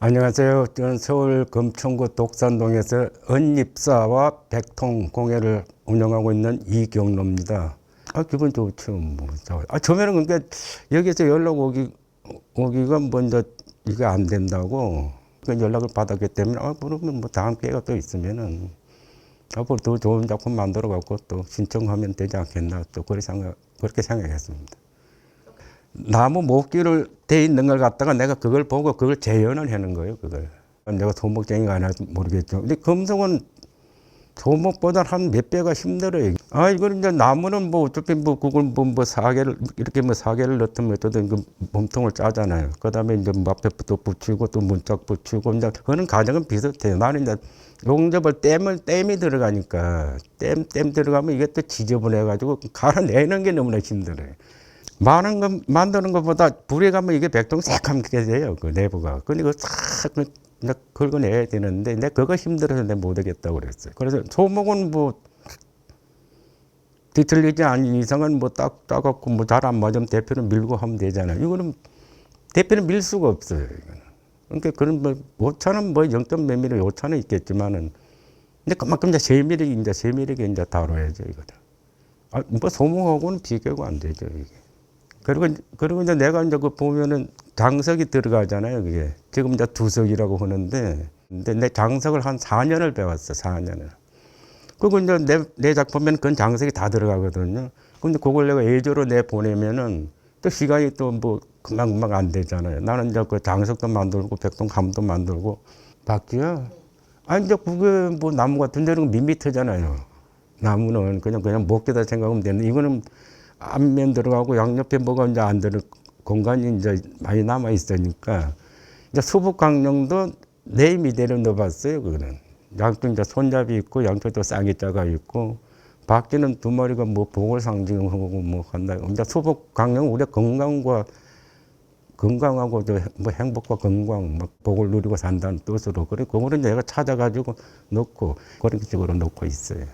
안녕하세요. 저는 서울 금천구 독산동에서 언입사와 백통 공예를 운영하고 있는 이경로입니다. 아 기분 좋죠. 뭐. 아 처음에는 그러니까 여기서 연락 오기 오기가 먼저 이게 안 된다고 그 연락을 받았기 때문에 아 그러면 뭐 다음 기회가 또 있으면은 앞으로 더 좋은 작품 만들어 갖고 또 신청하면 되지 않겠나 또 그렇게 생각 그렇게 생각했습니다. 나무 목기를 돼 있는 걸 갖다가 내가 그걸 보고 그걸 재현을 하는 거예요, 그걸. 내가 소목쟁이가 아니라서 모르겠죠. 근데 금속은 소목보다 한 몇 배가 힘들어요. 아, 이걸 이제 나무는 뭐 어차피 뭐 그걸 뭐, 뭐 사계를 이렇게 뭐 사계를 넣든 어쩌든 그 몸통을 짜잖아요. 그 다음에 이제 뭐 앞에 또 붙이고 또 문짝 붙이고 이제 그런 과정은 비슷해요. 나는 이제 용접을 땜을 땜이 들어가니까 땜 땜 들어가면 이게 또 지저분해 가지고 갈아내는 게 너무나 힘들어요. 많은 거 만드는 것보다 불에 가면 이게 백동 새까맣게 돼요 그 내부가. 그거 싹 긁어내야 되는데 내 그거 힘들어서 내 못하겠다고 그랬어요. 그래서 소목은 뭐 뒤틀리지 않은 이상은 뭐 딱 따갖고 뭐 잘 안 맞으면 대표는 밀고 하면 되잖아요. 이거는 대표는 밀 수가 없어요 이거는. 그러니까 그런 뭐 오차는 뭐 0점 몇 미리 오차는 있겠지만은 근데 그만큼 이제 세밀하게 이제 세밀하게 이제 다뤄야죠 이거는. 아, 뭐 소목하고는 비교가 안 되죠 이게 그리고 그리고 이제 내가 이제 그 보면은 장석이 들어가잖아요. 그게 지금 이제 두석이라고 하는데 근데 내 장석을 한 4년을 배웠어. 4년을. 그리고 이제 내, 내 작품에는 그건 장석이 다 들어가거든요. 근데 그걸 내가 예조로 내 보내면은 또 시간이 또 뭐 금방금방 안 되잖아요. 나는 이제 그 장석도 만들고 백동감도 만들고 박지야. 아니 이제 그게 뭐 나무 같은 데는 밋밋하잖아요. 나무는 그냥 그냥 먹게다 생각하면 되는데 이거는 앞면 들어가고 양옆에 뭐가 이제 안 들어 공간이 이제 많이 남아 있으니까 이제 수북 강령도 내 미대로 넣어봤어요 그거는. 양쪽 이제 손잡이 있고 양쪽도 쌍기자가 있고 밖에는 두 마리가 뭐 복을 상징하고 뭐 한다. 이제 수북 강령 우리 건강과 건강하고 저뭐 행복과 건강 뭐 복을 누리고 산다는 뜻으로 그래. 그거를 내가 찾아가지고 넣고 그런 식으로 넣고 있어요.